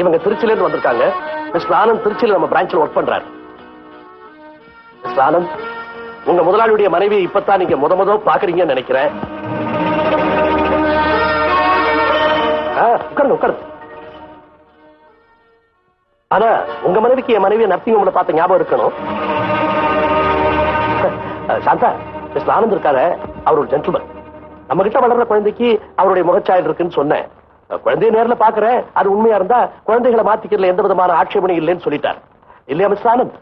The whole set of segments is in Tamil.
இவங்க திருச்சியில இருந்து வந்திருக்காங்க. மிஸ்டர் ஆனந்த் திருச்சியில நம்ம பிரான்ச்சில் ஒர்க் பண்றாரு. மிஸ்டர் ஆனந்த் உங்க முதலாளியுடைய மனைவி இப்பதான் நீங்க முத முத பாக்குறீங்கன்னு நினைக்கிறேன். உட்காருங்க உட்காருங்க. ஆனா உங்க மனைவிக்கு என் மனைவி நர்சிங் உங்களை பார்த்த ஞாபகம் இருக்கணும். சாந்தா மிஸ்டர் ஆனந்த் இருக்காரு. அவர் ஒரு ஜென்டில்மேன் நம்ம கிட்ட வளர்ற குழந்தைக்கு அவருடைய முகச்சாயல் இருக்குன்னு சொன்னேன். குழந்தைய நேர்ல பாக்குறேன் அது உண்மையா இருந்தா குழந்தைகளை மாத்திக்கிறதுல எந்த விதமான ஆட்சேபனை இல்லைன்னு சொல்லிட்டார். இல்லையா மிஸ் ஆனந்த்?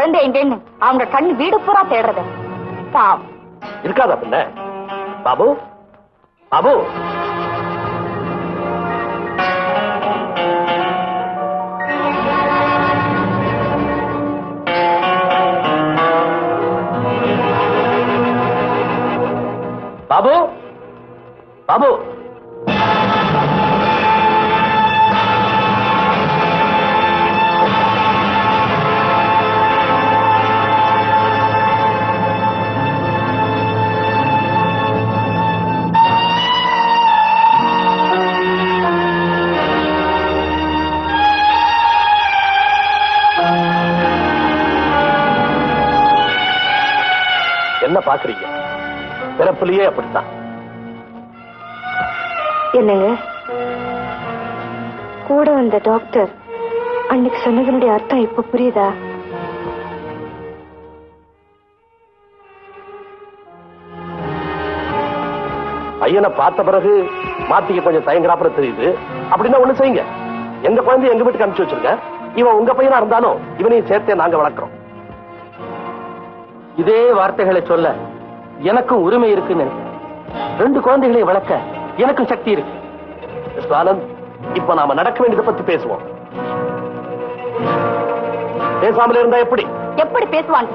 குழந்தை எங்கேன்னு அவங்க கண் வீடு பூரா தேடுறது. பாவம். இருக்காதா பின்ன? பாபு? பாபு? பிறப்பிலேயே அப்படித்தான். என்னங்க? கூட வந்த டாக்டர் அன்னைக்கு சொன்னதனுடைய அர்த்தம் இப்ப புரியுதா? பையனை பார்த்த பிறகு மாத்திக்க கொஞ்சம் தயங்குறாப்புல தெரியுது. அப்படின்னா ஒண்ணு செய்யுங்க. எங்க குழந்தைய எங்க வீட்டுக்கு அனுப்பிச்சு வச்சிருங்க இவன் உங்க பையனா இருந்தாலும் இவனையும் சேர்த்தே நாங்க வளர்க்கிறோம். இதே வார்த்தைகளை சொல்ல எனக்கும் உரிமை இருக்குன்னு. ரெண்டு குழந்தைகளை வளர்க்க எனக்கும் சக்தி இருக்கு. ஆனந்த் இப்ப நாம நடக்க வேண்டியதை பத்தி பேசுவோம். பேசாமல இருந்தா எப்படி? எப்படி பேசுவாங்க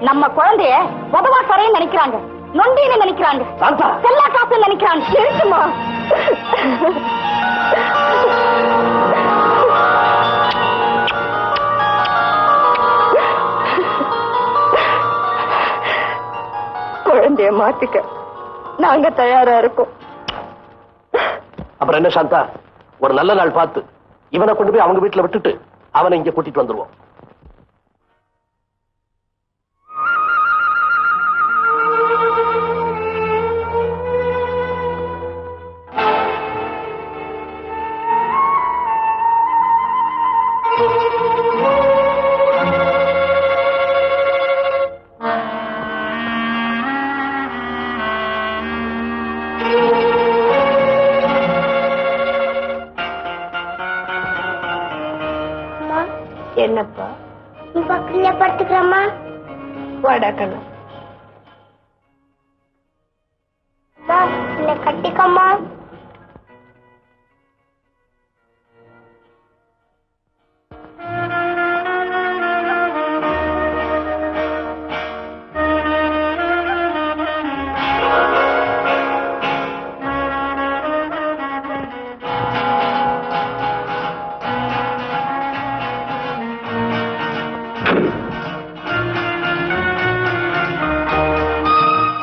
நம்ம குழந்தைய உதவா தரேன்னு நினைக்கிறாங்க. நொண்டின்னு நினைக்கிறாங்க. செல்லா காசு நினைக்கிறாங்க. இருக்குமா குழந்தைய மாத்திக்க. நாங்க தயாரா இருக்கோம். அப்புறம் என்ன சாந்தா? ஒரு நல்ல நாள் பார்த்து இவனை கொண்டு போய் அவங்க வீட்டுல விட்டுட்டு அவனை இங்க கூட்டிட்டு வந்துருவோம். वाडा kana ma lekati kama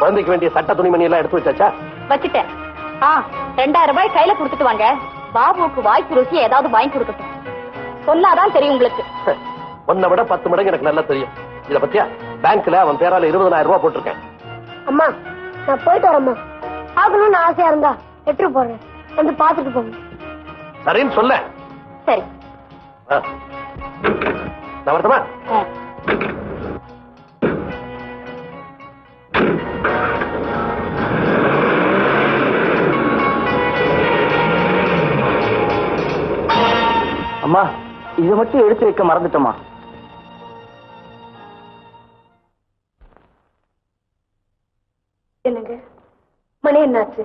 குழந்தைக்கு வேண்டிய சட்ட துணிமணி எல்லாம் எடுத்து வச்சாச்சா? வச்சுட்டேன். ஆ ரெண்டாயிரம் ரூபாய் கையில கொடுத்துட்டு வாங்க. பாபுவுக்கு வாய்ப்பு ருசி ஏதாவது வாங்கி கொடுக்கட்டும். சொன்னாதான் தெரியும் உங்களுக்கு. உன்னை விட பத்து மடங்கு எனக்கு நல்லா தெரியும். இத பத்தியா? பேங்க்ல அவன் பேரால இருபதனாயிரம் ரூபாய் போட்டிருக்கேன். அம்மா நான் போயிட்டு வரேம்மா. ஆகணும்னு ஆசையா இருந்தா எட்டு போடுறேன் வந்து பாத்துட்டு போங்க. சரின்னு சொல்ல. சரி. நான் வரட்டுமா? அம்மா இதை மட்டும் எடுத்து வைக்க மறந்துட்டோமா என்னங்க? மணி என்னாச்சு?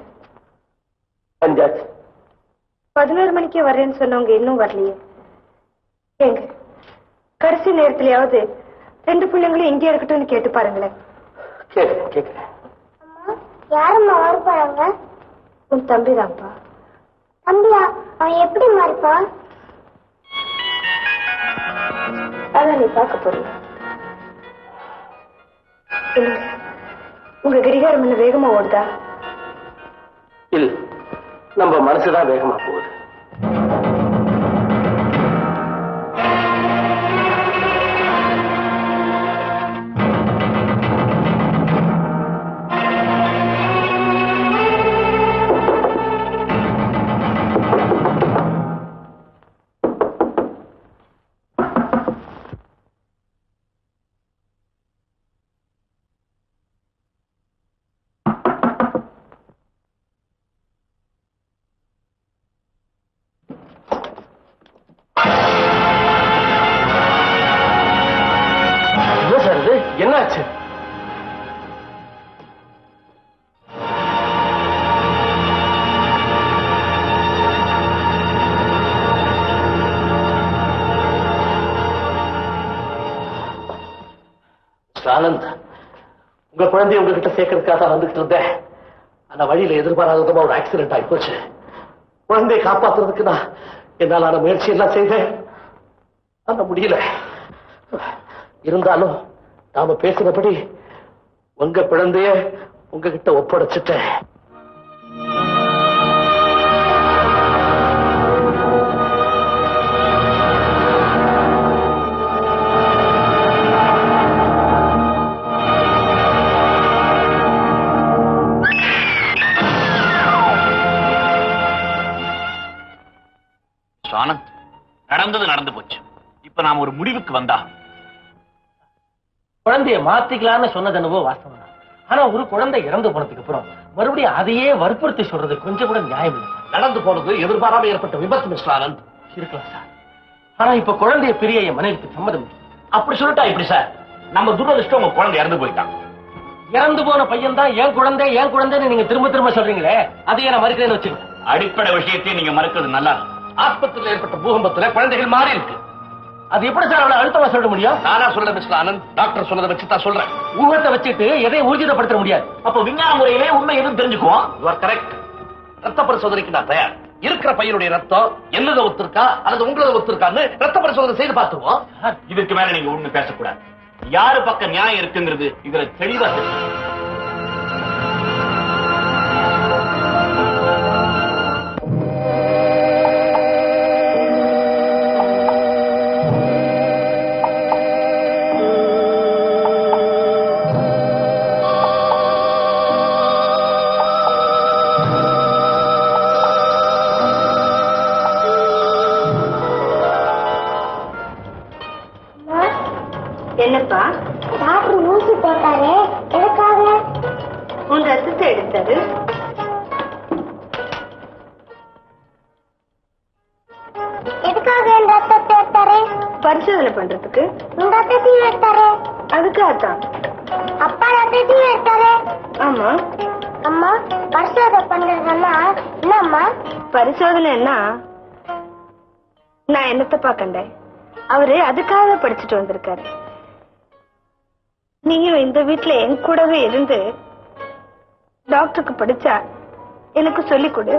அஞ்சாச்சு பதினோரு மணிக்கே வர்றேன்னு சொன்னவங்க இன்னும் வரலையே. ஏங்க கடைசி நேரத்துலயாவது ரெண்டு பிள்ளைங்களும் இங்கே இருக்கட்டும்னு கேட்டு பாருங்களேன். யாரும்மா வரப்போறாங்க? உன் தம்பிதான்ப்பா. தம்பியா? அவன் எப்படி மாறிப்பான்? அதான் நீ பார்க்க போறீங்க. உங்க கிரிகாரம் என்ன வேகமா ஓடுதா? இல்ல நம்ம மனசுதான் வேகமா போகுது. இது ஆனந்த் உங்க குழந்தைய உங்ககிட்ட சேர்க்கறதுக்காக தான் வந்துகிட்டு இருந்தேன். ஆனா வழியில எதிர்பாராத விதமா ஒரு ஆக்சிடென்ட் ஆகி போச்சு. குழந்தையை காப்பாத்துறதுக்கு நான் என்னால முயற்சி எல்லாம் செய்தேன். ஆனா முடியல. இருந்தாலும் நாம பேசினபடி உங்க குழந்தைய உங்ககிட்ட ஒப்படைச்சிட்டேன். ஆனந்த் நடந்தது நடந்து போச்சு. இப்ப நாம ஒரு முடிவுக்கு வந்தா குழந்தைய மாத்திக்கலாம்னு சொன்னது என்னவோ வாஸ்தவம் தான். ஆனா ஒரு குழந்தை இறந்து போனதுக்கு அப்புறம் மறுபடியும் அதையே வற்புறுத்தி சொல்றது கொஞ்சம் கூட நியாயம் இல்லை. நடந்து போனது எதிர்பாராம ஏற்பட்ட விபத்து மிஸ்டர் ஆனந்த். இருக்கலாம் சார். ஆனா இப்ப குழந்தைய பிரிய என் மனைவிக்கு சம்மதம். அப்படி சொல்லிட்டா இப்படி சார்? நம்ம துரதிருஷ்டம் உங்க குழந்தை இறந்து போயிட்டான் இறந்து போன பையன் தான் என் குழந்தை என் குழந்தைன்னு நீங்க திரும்ப திரும்ப சொல்றீங்களே அதையே நான் மறுக்கிறேன்னு வச்சுக்கோங்க. அடிப்படை விஷயத்தையும் நீங்க மறுக்கிறது நல்லா. ஆஸ்பத்திரியில் ஏற்பட்ட பூகம்பத்துல குழந்தைகள் மாறி இருக்கு. அது எப்படி சார் அவளை அழுத்தமா சொல்ல முடியும்? நானா சொல்றேன் மிஸ்டர் ஆனந்த். டாக்டர் சொன்னதை வச்சு தான் சொல்றேன். ஊகத்தை வச்சுட்டு எதையும் ஊர்ஜிதப்படுத்த முடியாது. அப்ப விஞ்ஞான முறையிலே உண்மை எதுவும் தெரிஞ்சுக்குவோம். யூ ஆர் கரெக்ட் ரத்த பரிசோதனைக்கு நான் தயார். இருக்கிற பையனுடைய ரத்தம் என்னத ஒத்துருக்கா? அல்லது உங்களது ஒத்துருக்கான்னு ரத்த பரிசோதனை செய்து பார்த்துருவோம் இதுக்கு மேல நீங்க ஒண்ணு பேசக்கூடாது. யாரு பக்கம் நியாயம் இருக்குங்கிறது இதுல தெளிவா தெரியும். உன் ரத்தத்தை எடுத்தாரு எதுக்காக என் ரத்தத்தை எடுத்தாரு? பரிசோதனை பண்றதுக்கு. உங்க ரத்தத்தையும் எடுத்தாரு. அதுக்காகத்தான் அப்பா ரத்தத்தையும் எடுத்தாரு. ஆமா. அம்மா பரிசோதனை பண்றதுன்னா என்னம்மா? பரிசோதனைன்னா நான் என்னத்தப்பா கண்டேன் அவரு அதுக்காக படிச்சுட்டு வந்திருக்காரு. நீயும் இந்த வீட்ல என் கூடவே இருந்து டாக்டருக்கு படிச்சா எனக்கு சொல்லிக் கொடு.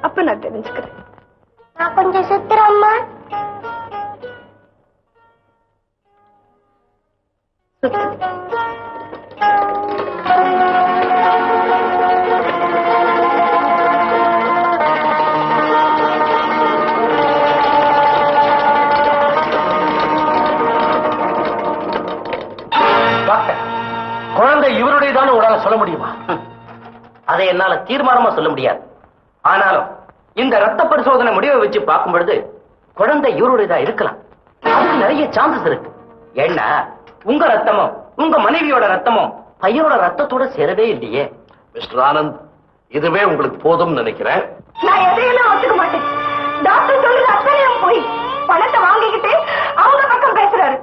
அப்ப நான் தெரிஞ்சுக்கிறேன். நான் கொஞ்சம் சுத்துறேம்மா சுத்து. தீர்மானமா சொல்ல முடியாது. ஆனாலும் இந்த ரத்த பரிசோதனை முடிவை வச்சு பார்க்கும் பொழுது குழந்தை இவருடையதா இருக்கலாம். அதுக்கு நிறைய சான்சஸ் இருக்கு. ஏன்னா உங்க ரத்தமும் உங்க மனைவியோட ரத்தமும் பையனோட ரத்தத்தோட சேரவே இல்லையே. மிஸ்டர் ஆனந்த் இதுவே உங்களுக்கு போதும்னு நினைக்கிறேன். நான் எதையெல்லாம் ஒத்துக்க மாட்டேன். டாக்டர் சொல்லுது அத்தனையும் போய் பணத்தை வாங்கிக்கிட்டு அவங்க பக்கம் பேசுறாரு.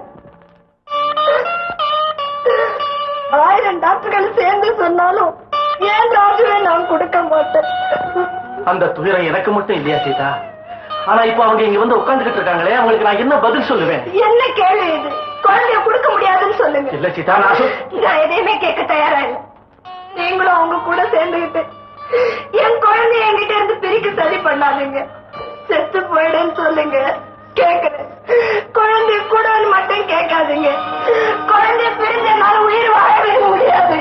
ஆயிரம் டாக்டர்கள் சேர்ந்து சொன்னாலும் ஏன் ராஜுவை நான் கொடுக்க மாட்டேன்? அந்த துயரம் எனக்கு மட்டும் இல்லையா சீதா? ஆனா இப்ப அவங்க இங்க வந்து உட்கார்ந்துகிட்டு இருக்காங்களே அவங்களுக்கு நான் என்ன பதில் சொல்லுவேன்? என்ன கேள்வி இது? குழந்தைய கொடுக்க முடியாதுன்னு சொல்லுங்க. இல்ல சீதா நான் எதையுமே கேட்க தயாரா இல்ல. நீங்களும் அவங்க கூட சேர்ந்துகிட்டு என் குழந்தைய என்கிட்ட இருந்து பிரிக்க சரி பண்ணாதீங்க. செத்து போயிடுன்னு சொல்லுங்க. கேக்குறேன் குழந்தை கூடன்னு மட்டும் கேட்காதீங்க. குழந்தை பிரிஞ்சனால உயிர் வாழவே முடியாது.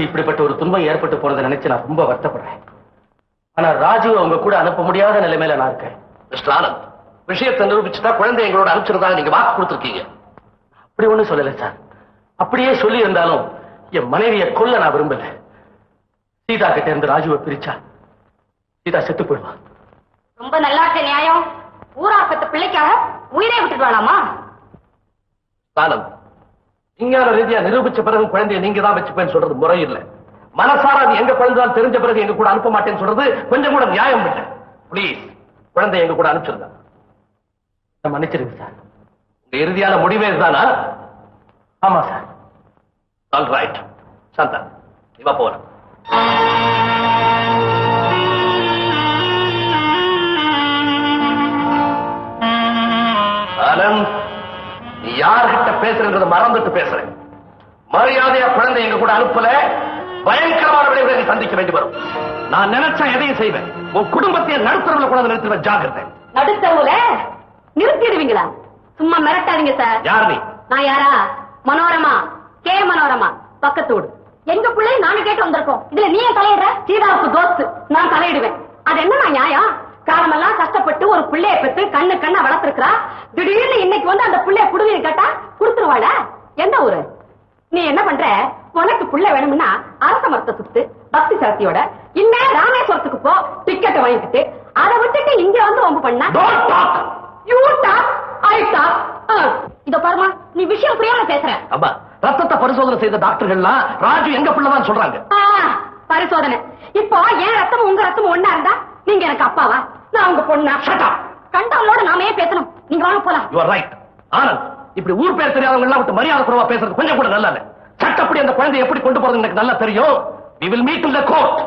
உங்களுக்கு இப்படிப்பட்ட ஒரு துன்பம் ஏற்பட்டு போறதை நினைச்சு நான் ரொம்ப வருத்தப்படுறேன். ஆனா ராஜு அவங்க கூட அனுப்ப முடியாத நிலைமையில நான் இருக்கேன். மிஸ்டர் ஆனந்த் விஷயத்தை நிரூபிச்சுட்டா குழந்தை எங்களோட அனுப்பிச்சிருந்தாங்க நீங்க வாக்கு கொடுத்துருக்கீங்க. அப்படி ஒண்ணும் சொல்லல சார். அப்படியே சொல்லி இருந்தாலும் என் மனைவியை கொல்ல நான் விரும்பல. சீதா கிட்ட இருந்து ராஜுவை பிரிச்சா சீதா செத்து போயிடுவா. ரொம்ப நல்லா இருக்க நியாயம். ஊரா பெத்த பிள்ளைக்காக உயிரை விட்டுட்டு வேணாமா ஆனந்த் விஞ்ஞான ரீதியா நிரூபிச்ச பிறகு குழந்தைய நீங்க தான் வச்சுப்பேன்னு சொல்றது முறை இல்லை மனசாராது எங்க குழந்தைதான் தெரிஞ்ச பிறகு எங்க கூட அனுப்ப மாட்டேன்னு சொல்றது கொஞ்சம் கூட நியாயம் இல்லை. ப்ளீஸ் குழந்தை எங்க கூட அனுப்பிச்சிருங்க. நான் மன்னிச்சிருங்க சார். உங்க இறுதியான முடிவே தானா ஆமா சார். ஆல் ரைட் சாந்தா இவா போறேன் யார்கிட்ட பேசுறத மறந்துட்டு பேசுற மரியாதையா குழந்தை எங்க கூட அனுப்பல. பயங்கரமான விளைவுகளை சந்திக்க வேண்டி வரும். நான் நினைச்சா எதையும் செய்வேன். உன் குடும்பத்தை நடுத்தரவுல கூட நிறுத்துவேன். ஜாகிரதை நடுத்தவுல நிறுத்திடுவீங்களா? சும்மா மிரட்டாதீங்க சார் யார் நீ? நான் யாரா? மனோரமா? கே மனோரமா? பக்கத்து வீடு எங்க பிள்ளை நானும் கேட்டு வந்திருக்கோம். இதுல நீ தலையிடுற? சீதாவுக்கு தோஸ்து நான் தலையிடுவேன். அது என்ன நியாயம்? காலமெல்லாம் கஷ்டப்பட்டு ஒரு பிள்ளைய பெற்று கண்ணு கண்ணா வளர்த்திருக்கிறா. திடீர்னு இன்னைக்கு வந்து அந்த பிள்ளைய குடுவையை கேட்டா கொடுத்துருவாள? எந்த ஊரு? நீ என்ன பண்ற? உனக்கு புள்ள வேணும்னா அரச மரத்தை சுத்து பக்தி சக்தியோட இல்ல ராமேஸ்வரத்துக்கு போ டிக்கெட்டை வாங்கிக்கிட்டு அதை விட்டுட்டு இங்க வந்து வம்பு பண்ணா? Don't talk. You talk I talk இத பாருமா நீ விஷயம் புரியாம பேசுற அம்மா ரத்தத்தை பரிசோதனை செய்த டாக்டர்கள்லாம் ராஜு எங்க பிள்ளைதான் சொல்றாங்க. பரிசோதனை. இப்போ என் ரத்தமும் உங்க ரத்தமும் ஒண்ணா இருந்தா? நீங்க எனக்கு அப்பாவா? நான் உங்க பொண்ணா? கண்டவங்களோட நாம ஏன் பேசணும்? நீங்க வாங்க போலாம். யூ ஆர் ரைட் ஆனந்த் இப்படி ஊர் பேர் தெரியாதவங்க எல்லாம் விட்டு மரியாதை குறைவா பேசுறது கொஞ்சம் கூட நல்லா இல்ல. சட்டப்படி அந்த குழந்தையை எப்படி கொண்டு போறது எனக்கு நல்லா தெரியும். We will meet in the court